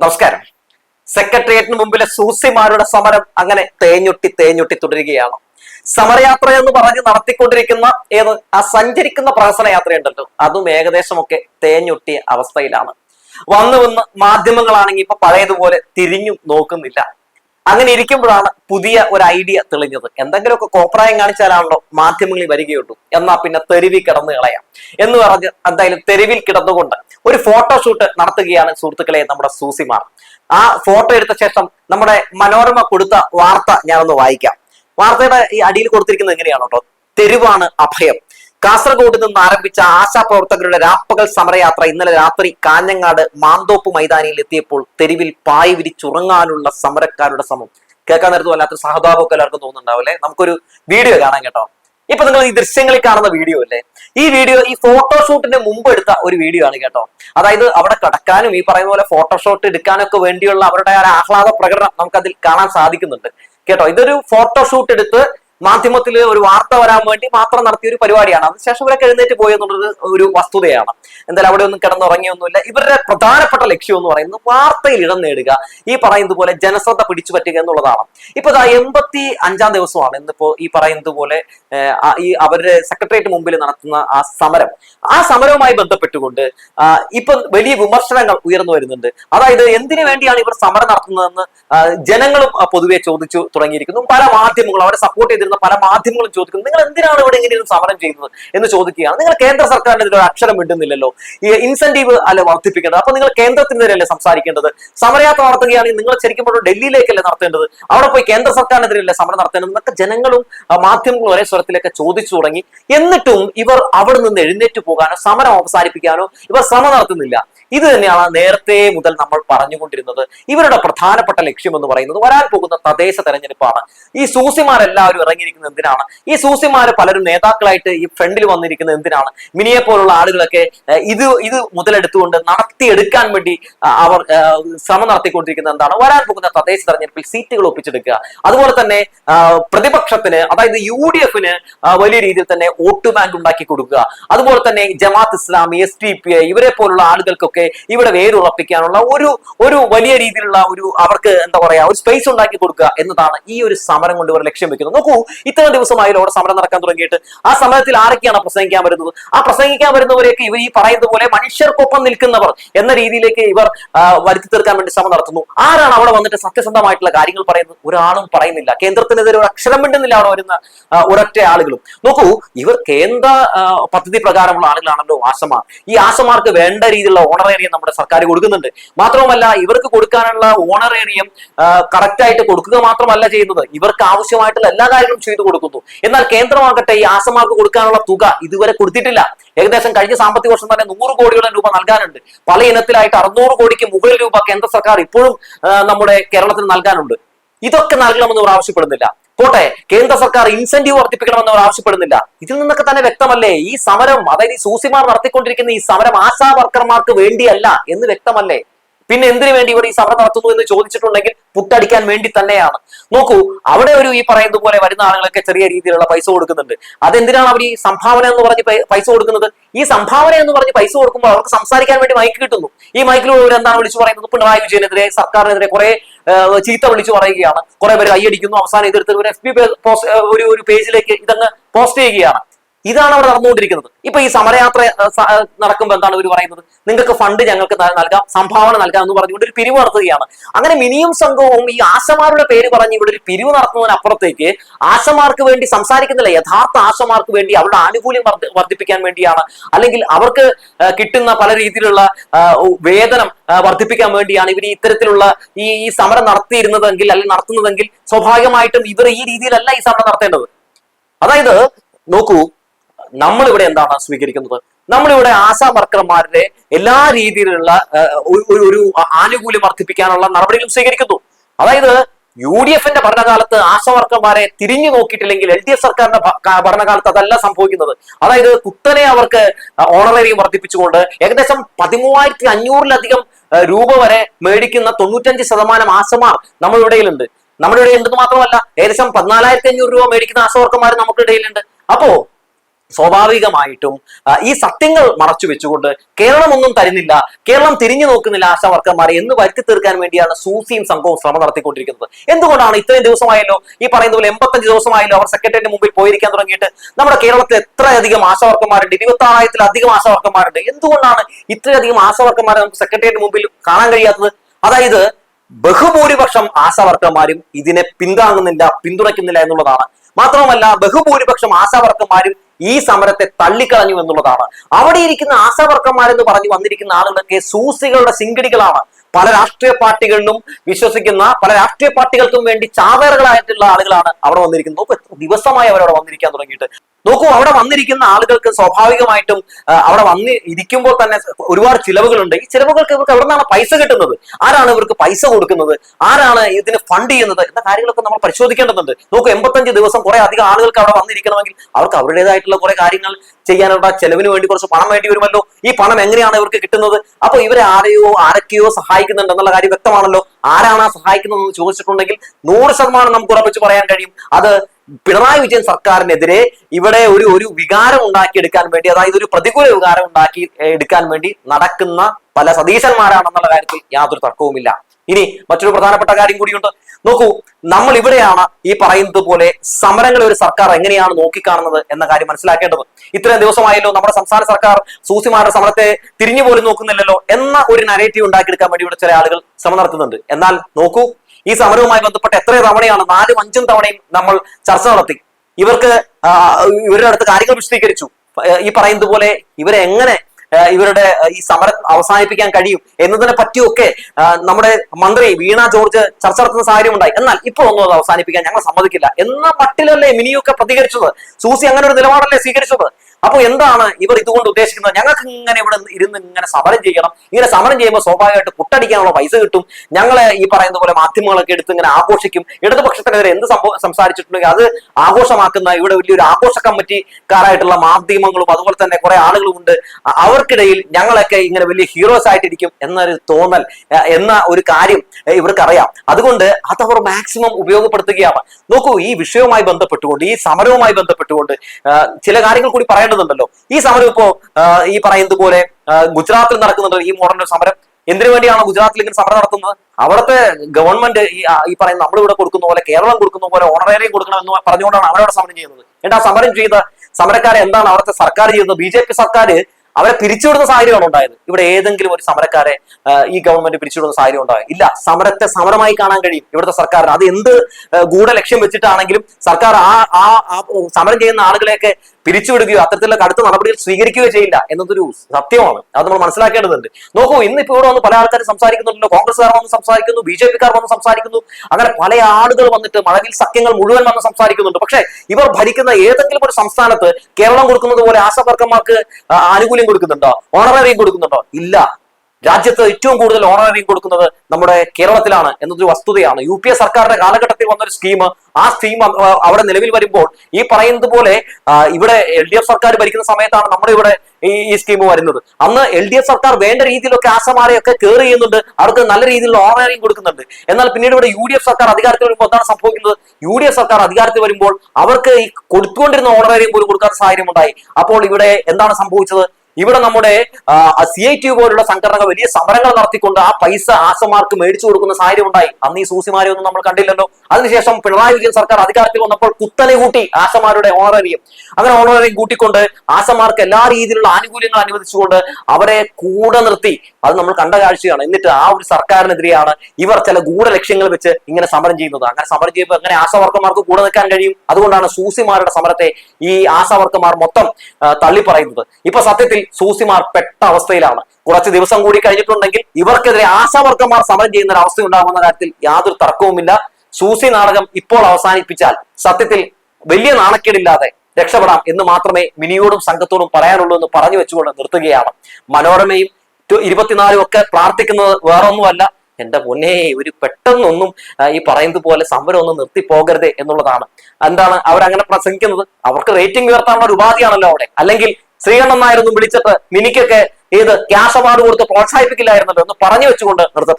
നമസ്കാരം. സെക്രട്ടേറിയറ്റിന് മുമ്പിലെ സൂസിമാരുടെ സമരം അങ്ങനെ തേഞ്ഞൊട്ടി തേഞ്ഞൊട്ടി തുടരുകയാണ്. സമരയാത്ര എന്ന് പറഞ്ഞ് നടത്തിക്കൊണ്ടിരിക്കുന്ന ഏത് ആ സഞ്ചരിക്കുന്ന പ്രഹസന യാത്രയുണ്ടല്ലോ. അതും ഏകദേശമൊക്കെ തേഞ്ഞൊട്ടിയ അവസ്ഥയിലാണ്. വന്നു വന്ന് മാധ്യമങ്ങളാണെങ്കിൽ ഇപ്പൊ പഴയതുപോലെ തിരിഞ്ഞു നോക്കുന്നില്ല. അങ്ങനെ ഇരിക്കുമ്പോഴാണ് പുതിയ ഒരു ഐഡിയ തെളിഞ്ഞത്. എന്തെങ്കിലുമൊക്കെ കോപ്രായം കാണിച്ചാലാണല്ലോ മാധ്യമങ്ങളിൽ വരികയുള്ളൂ. എന്നാ പിന്നെ തെരുവിൽ കിടന്നു കളയാം. എന്ന് പറഞ്ഞ് എന്തായാലും തെരുവിൽ കിടന്നുകൊണ്ട് ഒരു ഫോട്ടോഷൂട്ട് നടത്തുകയാണ് സുഹൃത്തുക്കളെ നമ്മുടെ സൂസിമാർ. ആ ഫോട്ടോ എടുത്ത ശേഷം നമ്മുടെ മനോരമ കൊടുത്ത വാർത്ത ഞാനൊന്ന് വായിക്കാം. വാർത്തയുടെ ഈ അടിയിൽ കൊടുത്തിരിക്കുന്നത് എങ്ങനെയാണോ കേട്ടോ തെരുവാണ് അഭയം. കാസർഗോഡ് നിന്ന് ആരംഭിച്ച ആശാപ്രവർത്തകരുടെ രാപ്പകൽ സമരയാത്ര ഇന്നലെ രാത്രി കാഞ്ഞങ്ങാട് മാന്തോപ്പ് മൈതാനിയിൽ എത്തിയപ്പോൾ തെരുവിൽ പായ് വിരിച്ചുറങ്ങാനുള്ള സമരക്കാരുടെ ശ്രമം. കേൾക്കാൻ നേരത്തും വല്ലാത്ത സഹതാപമൊക്കെ എല്ലാവർക്കും തോന്നുന്നുണ്ടാവും അല്ലെ? നമുക്കൊരു വീഡിയോ കാണാൻ കേട്ടോ. ഇപ്പൊ നിങ്ങൾ ഈ ദൃശ്യങ്ങളിൽ കാണുന്ന വീഡിയോ അല്ലേ? ഈ വീഡിയോ ഈ ഫോട്ടോഷൂട്ടിന് മുമ്പ് എടുത്ത ഒരു വീഡിയോ ആണ് കേട്ടോ. അതായത് അവിടെ കടക്കാനും ഈ പറയുന്ന പോലെ ഫോട്ടോഷൂട്ട് എടുക്കാനൊക്കെ വേണ്ടിയുള്ള അവരുടെ ആ ആഹ്ലാദ പ്രകടനം നമുക്കതിൽ കാണാൻ സാധിക്കുന്നുണ്ട്. കേട്ടോ ഇതൊരു ഫോട്ടോഷൂട്ട് എടുത്ത് മാധ്യമത്തിൽ ഒരു വാർത്ത വരാൻ വേണ്ടി മാത്രം നടത്തിയ ഒരു പരിപാടിയാണ്. അതിനുശേഷം ഇവരൊക്കെ എഴുന്നേറ്റ് പോയി എന്നുള്ളത് ഒരു വസ്തുതയാണ്. എന്തായാലും അവിടെ ഒന്നും കിടന്നുറങ്ങിയൊന്നുമില്ല. ഇവരുടെ പ്രധാനപ്പെട്ട ലക്ഷ്യം എന്ന് പറയുന്നത് വാർത്തയിൽ ഇടം നേടുക ഈ പറയുന്നത് പോലെ ജനശ്രദ്ധ പിടിച്ചു പറ്റുക എന്നുള്ളതാണ്. ഇപ്പൊ ഇതാ എൺപത്തി അഞ്ചാം ദിവസമാണ് ഇന്നിപ്പോ ഈ പറയുന്നത് പോലെ ഈ അവരുടെ സെക്രട്ടേറിയറ്റ് മുമ്പിൽ നടത്തുന്ന ആ സമരം. ആ സമരവുമായി ബന്ധപ്പെട്ടുകൊണ്ട് ഇപ്പൊ വലിയ വിമർശനങ്ങൾ ഉയർന്നു വരുന്നുണ്ട്. അതായത് എന്തിനു വേണ്ടിയാണ് ഇവർ സമരം നടത്തുന്നതെന്ന് ജനങ്ങളും പൊതുവെ ചോദിച്ചു തുടങ്ങിയിരിക്കുന്നു. പല മാധ്യമങ്ങളും അവരെ സപ്പോർട്ട് പല മാധ്യമങ്ങളും ചോദിക്കുന്നത് നിങ്ങൾ എന്തിനാണ് ഇവിടെ ഇങ്ങനെ സമരം ചെയ്യുന്നത്? എന്ന് ചോദിക്കുകയാണ്. നിങ്ങൾ കേന്ദ്ര സർക്കാരിന് ഇതിൽ അക്ഷരം മിണ്ടുന്നില്ലല്ലോ. ഈ ഇൻസെന്റീവ് അല്ലെ വർദ്ധിപ്പിക്കേണ്ടത്? അപ്പൊ നിങ്ങൾ കേന്ദ്രത്തിനെതിരല്ലേ സംസാരിക്കേണ്ടത്? സമരയാത്ര നടത്തുകയാണെങ്കിൽ നിങ്ങൾ ശരിക്കും പറഞ്ഞാൽ ഡൽഹിയിലേക്കല്ലേ നടത്തേണ്ടത്? അവിടെ പോയി കേന്ദ്ര സർക്കാരിനെതിരല്ലേ സമരം നടത്തേണ്ടത്? എന്നൊക്കെ ജനങ്ങളും മാധ്യമങ്ങളും ഒരേ സ്വരത്തിലൊക്കെ ചോദിച്ചു തുടങ്ങി. എന്നിട്ടും ഇവർ അവിടെ നിന്ന് എഴുന്നേറ്റ് പോകാനോ സമരം അവസാനിപ്പിക്കാനോ ഇവർ ശ്രമം നടത്തുന്നില്ല. ഇത് തന്നെയാണ് നേരത്തെ മുതൽ നമ്മൾ പറഞ്ഞുകൊണ്ടിരുന്നത്. ഇവരുടെ പ്രധാനപ്പെട്ട ലക്ഷ്യം എന്ന് പറയുന്നത് വരാൻ പോകുന്ന തദ്ദേശ തെരഞ്ഞെടുപ്പാണ്. ഈ സൂസിമാരെല്ലാവരും ഇറങ്ങിയിരിക്കുന്നത് എന്തിനാണ്? ഈ സൂസിമാര് പലരും നേതാക്കളായിട്ട് ഈ ഫ്രണ്ടിൽ വന്നിരിക്കുന്നത് എന്തിനാണ്? മിനിയെ പോലുള്ള ആളുകളൊക്കെ ഇത് ഇത് മുതലെടുത്തുകൊണ്ട് നടത്തിയെടുക്കാൻ വേണ്ടി അവർ ശ്രമം നടത്തിക്കൊണ്ടിരിക്കുന്നത് എന്താണ്? വരാൻ പോകുന്ന തദ്ദേശ തെരഞ്ഞെടുപ്പിൽ സീറ്റുകൾ ഒപ്പിച്ചെടുക്കുക. അതുപോലെ തന്നെ പ്രതിപക്ഷത്തിന് അതായത് യു ഡി എഫിന് വലിയ രീതിയിൽ തന്നെ വോട്ട് ബാങ്ക് ഉണ്ടാക്കി കൊടുക്കുക. അതുപോലെ തന്നെ Jamaat Islami S T P ഇവരെ പോലുള്ള ആളുകൾക്കൊക്കെ ഇവിടെ വേരുറപ്പിക്കാനുള്ള ഒരു ഒരു വലിയ രീതിയിലുള്ള ഒരു അവർക്ക് എന്താ പറയാ ഒരു സ്പേസ് ഉണ്ടാക്കി കൊടുക്കുക എന്നതാണ് ഈ ഒരു സമരം കൊണ്ട് ഇവർ ലക്ഷ്യം വെക്കുന്നത്. നോക്കൂ ഇത്ര ദിവസമായാലും അവിടെ സമരം നടക്കാൻ തുടങ്ങിയിട്ട്. ആ സമരത്തിൽ ആരൊക്കെയാണ് പ്രസംഗിക്കാൻ വരുന്നത്? ആ പ്രസംഗിക്കാൻ വരുന്നവരെയൊക്കെ ഇവർ ഈ പറയുന്നത് പോലെ മനുഷ്യർക്കൊപ്പം നിൽക്കുന്നവർ എന്ന രീതിയിലേക്ക് ഇവർ വരുത്തി തീർക്കാൻ വേണ്ടി ശ്രമം നടത്തുന്നു. ആരാണ് അവിടെ വന്നിട്ട് സത്യസന്ധമായിട്ടുള്ള കാര്യങ്ങൾ പറയുന്നത്? ഒരാളും പറയുന്നില്ല. കേന്ദ്രത്തിനെതിരെ ഒരു അക്ഷരം മിണ്ടുന്നില്ല അവിടെ വരുന്ന ഒരൊറ്റ ആളുകളും. നോക്കൂ ഇവർ കേന്ദ്ര പദ്ധതി പ്രകാരമുള്ള ആളുകളാണല്ലോ ആശമാർ. ഈ ആശമാർക്ക് വേണ്ട രീതിയിലുള്ള ഓണറേറിയം നമ്മുടെ സർക്കാർ കൊടുക്കുന്നുണ്ട്. മാത്രവുമല്ല ഇവർക്ക് കൊടുക്കാനുള്ള ഓണറേറിയം കറക്റ്റ് ആയിട്ട് കൊടുക്കുക മാത്രമല്ല ചെയ്യുന്നത്. ഇവർക്ക് ആവശ്യമായിട്ടുള്ള എല്ലാ കാര്യങ്ങളും ചെയ്തു കൊടുക്കുന്നു. എന്നാൽ കേന്ദ്രമാകട്ടെ ഈ ആസമാർക്ക് കൊടുക്കാനുള്ള തുക ഇതുവരെ കൊടുത്തിട്ടില്ല. ഏകദേശം കഴിഞ്ഞ സാമ്പത്തിക വർഷം തന്നെ നൂറ് കോടിയോളം രൂപ നൽകാനുണ്ട്. പല ഇനത്തിലായിട്ട് അറുന്നൂറ് കോടിക്ക് മുകളിൽ രൂപ കേന്ദ്ര സർക്കാർ ഇപ്പോഴും നമ്മുടെ കേരളത്തിന് നൽകാനുണ്ട്. ഇതൊക്കെ നൽകണമെന്ന് അവർ ആവശ്യപ്പെടുന്നില്ല. പോട്ടെ കേന്ദ്ര സർക്കാർ ഇൻസെന്റീവ് വർദ്ധിപ്പിക്കണമെന്ന് അവർ ആവശ്യപ്പെടുന്നില്ല. ഇതിൽ നിന്നൊക്കെ തന്നെ വ്യക്തമല്ലേ? ഈ സമരം അതായത് ഈ സൂസിമാർ നടത്തിക്കൊണ്ടിരിക്കുന്ന ഈ സമരം ആശാ വർക്കർമാർക്ക് വേണ്ടിയല്ല എന്ന് വ്യക്തമല്ലേ? പിന്നെ എന്തിനു വേണ്ടി ഇവർ ഈ സമരം നടത്തുന്നു എന്ന് ചോദിച്ചിട്ടുണ്ടെങ്കിൽ പുട്ടടിക്കാൻ വേണ്ടി തന്നെയാണ്. നോക്കൂ അവിടെ ഒരു ഈ പറയുന്നത് പോലെ വരുന്ന ആളുകളൊക്കെ ചെറിയ രീതിയിലുള്ള പൈസ കൊടുക്കുന്നുണ്ട്. അതെന്തിനാണ് അവർ ഈ സംഭാവന എന്ന് പറഞ്ഞ് പൈസ കൊടുക്കുന്നത്? ഈ സംഭാവന എന്ന് പറഞ്ഞ് പൈസ കൊടുക്കുമ്പോൾ അവർക്ക് സംസാരിക്കാൻ വേണ്ടി മൈക്ക് കിട്ടുന്നു. ഈ മൈക്കിലൂടെ ഇവർ എന്താണ് വിളിച്ചു പറയുന്നത്? പിണറായി വിജയനെതിരെ സർക്കാരിനെതിരെ കുറെ ചീത്ത വിളിച്ചു പറയുകയാണ്. കുറെ പേര് കൈയടിക്കുന്നു. അവസാനം ഇതെടുത്ത് ഒരു എഫ് ബി ഒരു പേജിലേക്ക് ഇതങ്ങ് പോസ്റ്റ് ചെയ്യുകയാണ്. ഇതാണ് അവർ നടന്നുകൊണ്ടിരിക്കുന്നത്. ഇപ്പൊ ഈ സമരയാത്ര നടക്കുമ്പോൾ എന്താണ് ഇവർ പറയുന്നത്? നിങ്ങൾക്ക് ഫണ്ട് ഞങ്ങൾക്ക് നൽകാം സംഭാവന നൽകാം എന്ന് പറഞ്ഞുകൊണ്ട് ഒരു പിരിവ് നടത്തുകയാണ്. അങ്ങനെ മിനിയും സംഘവും ഈ ആശമാരുടെ പേര് പറഞ്ഞ് ഇവിടെ ഒരു പിരിവ് നടത്തുന്നതിനപ്പുറത്തേക്ക് ആശമാർക്ക് വേണ്ടി സംസാരിക്കുന്നില്ല. യഥാർത്ഥ ആശമാർക്ക് വേണ്ടി അവരുടെ ആനുകൂല്യം വർദ്ധിപ്പിക്കാൻ വേണ്ടിയാണ്. അല്ലെങ്കിൽ അവർക്ക് കിട്ടുന്ന പല രീതിയിലുള്ള വേതനം വർദ്ധിപ്പിക്കാൻ വേണ്ടിയാണ് ഇവർ ഇത്തരത്തിലുള്ള ഈ ഈ സമരം നടത്തിയിരുന്നതെങ്കിൽ അല്ലെങ്കിൽ നടത്തുന്നതെങ്കിൽ സ്വാഭാവികമായിട്ടും ഇവർ ഈ രീതിയിലല്ല ഈ സമരം നടത്തേണ്ടത്. അതായത് നോക്കൂ നമ്മളിവിടെ എന്താണ് സ്വീകരിക്കുന്നത്? നമ്മളിവിടെ ആശാ വർക്കർമാരുടെ എല്ലാ രീതിയിലുള്ള ഒരു- ആനുകൂല്യം വർദ്ധിപ്പിക്കാനുള്ള നടപടികളും സ്വീകരിക്കുന്നു. അതായത് യു ഡി എഫിന്റെ ഭരണകാലത്ത് ആശാ വർക്കർമാരെ തിരിഞ്ഞു നോക്കിയിട്ടില്ലെങ്കിൽ എൽ ഡി എഫ് സർക്കാരിന്റെ ഭരണകാലത്ത് അതല്ല സംഭവിക്കുന്നത്. അതായത് കുത്തനെ അവർക്ക് ഓണറേറിയം വർദ്ധിപ്പിച്ചുകൊണ്ട് ഏകദേശം പതിമൂവായിരത്തി അഞ്ഞൂറിലധികം രൂപ വരെ മേടിക്കുന്ന തൊണ്ണൂറ്റഞ്ച് ശതമാനം ആശമാർ നമ്മുടെ ഇടയിലുണ്ട് നമ്മുടെ ഉണ്ടെന്ന് മാത്രമല്ല ഏകദേശം പതിനാലായിരത്തി അഞ്ഞൂറ് രൂപ മേടിക്കുന്ന ആശാ വർക്കർമാർ നമുക്ക് ഇടയിലുണ്ട് അപ്പോ സ്വാഭാവികമായിട്ടും ഈ സത്യങ്ങൾ മറച്ചു വെച്ചുകൊണ്ട് കേരളം ഒന്നും തരുന്നില്ല കേരളം തിരിഞ്ഞു നോക്കുന്നില്ല ആശാ എന്ന് വരുത്തി തീർക്കാൻ വേണ്ടിയാണ് സൂസിയും സംഘവും ശ്രമം നടത്തിക്കൊണ്ടിരിക്കുന്നത്. എന്തുകൊണ്ടാണ് ഇത്രയും ദിവസമായല്ലോ? ഈ പറയുന്ന പോലെ എൺപത്തഞ്ച് ദിവസമായല്ലോ അവർ സെക്രട്ടറിന്റെ മുമ്പിൽ പോയിരിക്കാൻ തുടങ്ങിയിട്ട്? നമ്മുടെ കേരളത്തിൽ എത്രയധികം ആശാവർക്കന്മാരുണ്ട്? ഇരുപത്തി ആറായിരത്തിലധികം ആശാവർക്കന്മാരുണ്ട്. എന്തുകൊണ്ടാണ് ഇത്രയധികം ആശാവർക്കന്മാരെ നമുക്ക് സെക്രട്ടറിയുടെ മുമ്പിൽ കാണാൻ കഴിയാത്തത്? അതായത് ബഹുഭൂരിപക്ഷം ആശാവർക്കന്മാരും ഇതിനെ പിന്താങ്ങുന്നില്ല പിന്തുണയ്ക്കുന്നില്ല എന്നുള്ളതാണ്. മാത്രമല്ല ബഹുഭൂരിപക്ഷം ആശാവർക്കന്മാരും ഈ സമരത്തെ തള്ളിക്കളഞ്ഞു എന്നുള്ളതാണ്. അവിടെ ഇരിക്കുന്ന ആശാവർക്കന്മാരെന്ന് പറഞ്ഞു വന്നിരിക്കുന്ന ആളുകളൊക്കെ സൂസികളുടെ സിംഗടികളാണ് പല രാഷ്ട്രീയ പാർട്ടികളിലും വിശ്വസിക്കുന്ന പല രാഷ്ട്രീയ പാർട്ടികൾക്കും വേണ്ടി ചാവേറുകളായിട്ടുള്ള ആളുകളാണ് അവിടെ വന്നിരിക്കുന്നത്. ദിവസമായി അവരവിടെ വന്നിരിക്കാൻ തുടങ്ങിയിട്ട്. നോക്കൂ അവിടെ വന്നിരിക്കുന്ന ആളുകൾക്ക് സ്വാഭാവികമായിട്ടും അവിടെ വന്ന് ഇരിക്കുമ്പോൾ തന്നെ ഒരുപാട് ചിലവുകളുണ്ട്. ഈ ചിലവുകൾക്ക് ഇവർക്ക് എവിടെ നിന്നാണ് പൈസ കിട്ടുന്നത്? ആരാണ് ഇവർക്ക് പൈസ കൊടുക്കുന്നത്? ആരാണ് ഇതിന് ഫണ്ട് ചെയ്യുന്നത്? എന്ന കാര്യങ്ങളൊക്കെ നമ്മൾ പരിശോധിക്കേണ്ടതുണ്ട്. നോക്കൂ എൺപത്തഞ്ച് ദിവസം കുറെ അധികം ആളുകൾക്ക് അവിടെ വന്നിരിക്കണമെങ്കിൽ അവർക്ക് അവരുടേതായിട്ടുള്ള കുറെ കാര്യങ്ങൾ ചെയ്യാനുള്ള ചെലവിന് വേണ്ടി കുറച്ച് പണം വേണ്ടി വരുമല്ലോ. ഈ പണം എങ്ങനെയാണ് ഇവർക്ക് കിട്ടുന്നത്? അപ്പൊ ഇവരെ ആരെയോ ആരൊക്കെയോ സഹായിക്കുന്നുണ്ട് എന്നുള്ള കാര്യം വ്യക്തമാണല്ലോ. ആരാണ് ആ സഹായിക്കുന്നതെന്ന് ചോദിച്ചിട്ടുണ്ടെങ്കിൽ നൂറ് ശതമാനം നമുക്ക് ഉറപ്പിച്ച് പറയാൻ കഴിയും. അത് പിണറായി വിജയൻ സർക്കാരിനെതിരെ ഇവിടെ ഒരു ഒരു വികാരം ഉണ്ടാക്കിയെടുക്കാൻ വേണ്ടി അതായത് ഒരു പ്രതികൂല വികാരം ഉണ്ടാക്കി എടുക്കാൻ വേണ്ടി നടക്കുന്ന പല സതീശന്മാരാണെന്നുള്ള കാര്യത്തിൽ യാതൊരു തർക്കവുമില്ല. ഇനി മറ്റൊരു പ്രധാനപ്പെട്ട കാര്യം കൂടിയുണ്ട്. നോക്കൂ നമ്മൾ ഇവിടെയാണ് ഈ പറയുന്നത് പോലെ സമരങ്ങളെ ഒരു സർക്കാർ എങ്ങനെയാണ് നോക്കിക്കാണുന്നത് എന്ന കാര്യം മനസ്സിലാക്കേണ്ടത്. ഇത്രയും ദിവസമായല്ലോ നമ്മുടെ സംസ്ഥാന സർക്കാർ സൂസിമാരുടെ സമരത്തെ തിരിഞ്ഞു പോലും നോക്കുന്നില്ലല്ലോ എന്ന ഒരു നരേറ്റീവ് ഉണ്ടാക്കിയെടുക്കാൻ വേണ്ടി ഇവിടെ ചില ആളുകൾ ശ്രമം നടത്തുന്നുണ്ട്. എന്നാൽ നോക്കൂ ഈ സമരവുമായി ബന്ധപ്പെട്ട് എത്ര തവണയാണ് നാലും അഞ്ചും തവണയും നമ്മൾ ചർച്ച നടത്തി. ഇവർക്ക് ഇവരുടെ അടുത്ത് കാര്യങ്ങൾ വിശദീകരിച്ചു. ഈ പറയുന്നത് പോലെ ഇവരെ എങ്ങനെ ഇവരുടെ ഈ സമരം അവസാനിപ്പിക്കാൻ കഴിയും എന്നതിനെ പറ്റിയൊക്കെ നമ്മുടെ മന്ത്രി വീണ ജോർജ് ചർച്ച നടത്തുന്ന സാഹചര്യം ഉണ്ടായി. എന്നാൽ ഇപ്പോൾ ഒന്നും അത് അവസാനിപ്പിക്കാൻ ഞങ്ങൾ സമ്മതിക്കില്ല. എന്ന മട്ടിലല്ലേ മിനിയൊക്കെ പ്രതികരിച്ചത്? സൂസി അങ്ങനെ ഒരു നിലപാടല്ലേ സ്വീകരിച്ചത്? അപ്പോൾ എന്താണ് ഇവർ ഇതുകൊണ്ട് ഉദ്ദേശിക്കുന്നത്? ഞങ്ങൾക്ക് ഇങ്ങനെ ഇവിടെ ഇരുന്ന് ഇങ്ങനെ സമരം ചെയ്യണം. ഇങ്ങനെ സമരം ചെയ്യുമ്പോൾ സ്വാഭാവികമായിട്ട് പുട്ടടിക്കാനുള്ള പൈസ കിട്ടും. ഞങ്ങളെ ഈ പറയുന്ന പോലെ മാധ്യമങ്ങളൊക്കെ എടുത്ത് ഇങ്ങനെ ആഘോഷിക്കും. ഇടതുപക്ഷത്തിനെതിരെ എന്ത് സംഭവം സംസാരിച്ചിട്ടുണ്ടെങ്കിൽ അത് ആഘോഷമാക്കുന്ന ഇവിടെ വലിയൊരു ആഘോഷ കമ്മിറ്റിക്കാരായിട്ടുള്ള മാധ്യമങ്ങളും അതുപോലെ തന്നെ കുറെ ആളുകളും ഉണ്ട്. അവർക്കിടയിൽ ഞങ്ങളൊക്കെ ഇങ്ങനെ വലിയ ഹീറോസ് ആയിട്ടിരിക്കും എന്നൊരു തോന്നൽ എന്ന ഒരു കാര്യം ഇവർക്കറിയാം. അതുകൊണ്ട് അതവർ മാക്സിമം ഉപയോഗപ്പെടുത്തുകയാണ്. നോക്കൂ ഈ വിഷയവുമായി ബന്ധപ്പെട്ടുകൊണ്ട് ഈ സമരവുമായി ബന്ധപ്പെട്ടുകൊണ്ട് ചില കാര്യങ്ങൾ കൂടി പറയേണ്ടതുണ്ടല്ലോ ഈ സമരം ഇപ്പോ ഈ പറയുന്നത് പോലെ ഗുജറാത്തിൽ നടക്കുന്നുണ്ട് ഈ മോഡൽ സമരം. എന്തിനു വേണ്ടിയാണ് ഗുജറാത്തിൽ ഇങ്ങനെ സമരം നടത്തുന്നത്? അവിടുത്തെ ഗവൺമെന്റ് ഈ പറയുന്ന നമ്മളിവിടെ കൊടുക്കുന്ന പോലെ കേരളം കൊടുക്കുന്ന പോലെ ഓണറേറിയം കൊടുക്കണം എന്ന് പറഞ്ഞുകൊണ്ടാണ് അവരവിടെ സമരം ചെയ്യുന്നത്. ആ സമരം ചെയ്ത സമരക്കാരെ എന്താണ് അവിടുത്തെ സർക്കാർ ചെയ്യുന്നത്? ബി ജെ പി സർക്കാർ അവരെ പിരിച്ചുവിടുന്ന സാഹചര്യമാണ് ഉണ്ടായത്. ഇവിടെ ഏതെങ്കിലും ഒരു സമരക്കാരെ ഈ ഗവൺമെന്റ് പിരിച്ചുവിടുന്ന സാഹചര്യം ഉണ്ടായത് ഇല്ല. സമരത്തെ സമരമായി കാണാൻ കഴിയും ഇവിടുത്തെ സർക്കാർ അത് എന്ത് ഗൂഢ ലക്ഷ്യം വെച്ചിട്ടാണെങ്കിലും സർക്കാർ ആ ആ സമരം ചെയ്യുന്ന ആളുകളെയൊക്കെ പിരിച്ചുവിടുകയോ അത്തരത്തിലുള്ള കടുത്ത നടപടികൾ സ്വീകരിക്കുകയോ ചെയ്യില്ല എന്നതൊരു സത്യമാണ്. അത് നമ്മൾ മനസ്സിലാക്കേണ്ടതുണ്ട്. നോക്കൂ ഇന്ന് ഇന്നിപ്പോ ഇവിടെ വന്ന് പല ആൾക്കാരും സംസാരിക്കുന്നുണ്ടല്ലോ. കോൺഗ്രസ്സുകാർ വന്ന് സംസാരിക്കുന്നു ബി ജെ പിക്കാർ വന്ന് സംസാരിക്കുന്നു. അങ്ങനെ പല ആളുകൾ വന്നിട്ട് മഴവിൽ സഖ്യങ്ങൾ മുഴുവൻ വന്ന് സംസാരിക്കുന്നുണ്ട്. പക്ഷേ ഇവർ ഭരിക്കുന്ന ഏതെങ്കിലും ഒരു സംസ്ഥാനത്ത് കേരളം കൊടുക്കുന്നത് പോലെ ആശാവർക്കന്മാർക്ക് ആനുകൂല്യം കൊടുക്കുന്നുണ്ടോ? ഓണറേറിയം കൊടുക്കുന്നുണ്ടോ? ഇല്ല. രാജ്യത്ത് ഏറ്റവും കൂടുതൽ ഓണറേറിയം കൊടുക്കുന്നത് നമ്മുടെ കേരളത്തിലാണ് എന്നതൊരു വസ്തുതയാണ്. യു പി എ സർക്കാരിന്റെ കാലഘട്ടത്തിൽ വന്നൊരു സ്കീം ആ സ്കീം അവിടെ നിലവിൽ വരുമ്പോൾ ഈ പറയുന്നത് പോലെ ഇവിടെ എൽ ഡി എഫ് സർക്കാർ ഭരിക്കുന്ന സമയത്താണ് നമ്മുടെ ഇവിടെ ഈ ഈ സ്കീം വരുന്നത്. അന്ന് എൽ ഡി എഫ് സർക്കാർ വേണ്ട രീതിയിലൊക്കെ ആശമാരെയൊക്കെ കെയർ ചെയ്യുന്നുണ്ട്. അവർക്ക് നല്ല രീതിയിലുള്ള ഓണറേറിയം കൊടുക്കുന്നുണ്ട്. എന്നാൽ പിന്നീട് ഇവിടെ യു ഡി എഫ് സർക്കാർ അധികാരത്തിൽ വരുമ്പോൾ എന്താണ് സംഭവിക്കുന്നത്? യു ഡി എഫ് സർക്കാർ അധികാരത്തിൽ വരുമ്പോൾ അവർക്ക് ഈ കൊടുത്തുകൊണ്ടിരുന്ന ഓണറേറിയം പോലും കൊടുക്കാത്ത സാഹചര്യം ഉണ്ടായി. അപ്പോൾ ഇവിടെ എന്താണ് സംഭവിച്ചത്? ഇവിടെ നമ്മുടെ സി ഐ ടി പോലുള്ള സംഘടനകൾ വലിയ സമരങ്ങൾ നടത്തിക്കൊണ്ട് ആ പൈസ ആസമാർക്ക് മേടിച്ചു കൊടുക്കുന്ന സാഹചര്യം ഉണ്ടായി. അന്ന് ഈ സൂസിമാരെ ഒന്നും നമ്മൾ കണ്ടില്ലല്ലോ. അതിനുശേഷം പിണറായി വിജയൻ സർക്കാർ അധികാരത്തിൽ വന്നപ്പോൾ കുത്തനെ കൂട്ടി ആശമാരുടെ ഓണറേറിയം. അങ്ങനെ ഓണറേറിയം കൂട്ടിക്കൊണ്ട് ആസമാർക്ക് എല്ലാ രീതിയിലുള്ള ആനുകൂല്യങ്ങൾ അനുവദിച്ചുകൊണ്ട് അവരെ കൂടെ നിർത്തി. അത് നമ്മൾ കണ്ട കാഴ്ചയാണ്. എന്നിട്ട് ആ ഒരു സർക്കാരിനെതിരെയാണ് ഇവർ ചില ഗൂഢ ലക്ഷ്യങ്ങൾ വെച്ച് ഇങ്ങനെ സമരം ചെയ്യുന്നത്. അങ്ങനെ സമരം ചെയ്യുമ്പോൾ അങ്ങനെ ആശാവർക്കന്മാർക്ക് കൂടെ നിൽക്കാൻ കഴിയും? അതുകൊണ്ടാണ് സൂസിമാരുടെ സമരത്തെ ഈ ആശാവർക്കന്മാർ മൊത്തം തള്ളിപ്പറയുന്നത്. തള്ളി പറയുന്നത് ഇപ്പൊ സത്യത്തിൽ സൂസിമാർ പെട്ട അവസ്ഥയിലാണ്. കുറച്ച് ദിവസം കൂടി കഴിഞ്ഞിട്ടുണ്ടെങ്കിൽ ഇവർക്കെതിരെ ആശാവർക്കന്മാർ സമരം ചെയ്യുന്ന ഒരു അവസ്ഥ ഉണ്ടാകുന്ന കാര്യത്തിൽ യാതൊരു തർക്കവുമില്ല. സൂസി നാടകം ഇപ്പോൾ അവസാനിപ്പിച്ചാൽ സത്യത്തിൽ വലിയ നാണക്കേടില്ലാതെ രക്ഷപ്പെടാം എന്ന് മാത്രമേ മിനിയോടും സംഘത്തോടും പറയാനുള്ളൂ എന്ന് പറഞ്ഞു വെച്ചുകൊണ്ട് നിർത്തുകയാണ്. മനോരമയും ഇരുപത്തിനാലും ഒക്കെ പ്രാർത്ഥിക്കുന്നത് വേറൊന്നുമല്ല. എന്റെ മുന്നേ ഒരു പെട്ടെന്നൊന്നും ഈ പറയുന്നത് പോലെ സമരം ഒന്നും നിർത്തി പോകരുത് എന്നുള്ളതാണ്. എന്താണ് അവരങ്ങനെ പ്രസംഗിക്കുന്നത്? അവർക്ക് റേറ്റിംഗ് ഉയർത്താനുള്ള ഒരു ഉപാധിയാണല്ലോ അവിടെ. അല്ലെങ്കിൽ ശ്രീകണ്ഠൻ നായരൊന്നും വിളിച്ചിട്ട് മിനിക്കൊക്കെ ഏത് ക്യാഷ് അവാർഡ് കൊടുത്ത് പ്രോത്സാഹിപ്പിക്കില്ലായിരുന്നല്ലോ എന്ന് പറഞ്ഞു വെച്ചുകൊണ്ട് നിർത്തട്ടെ.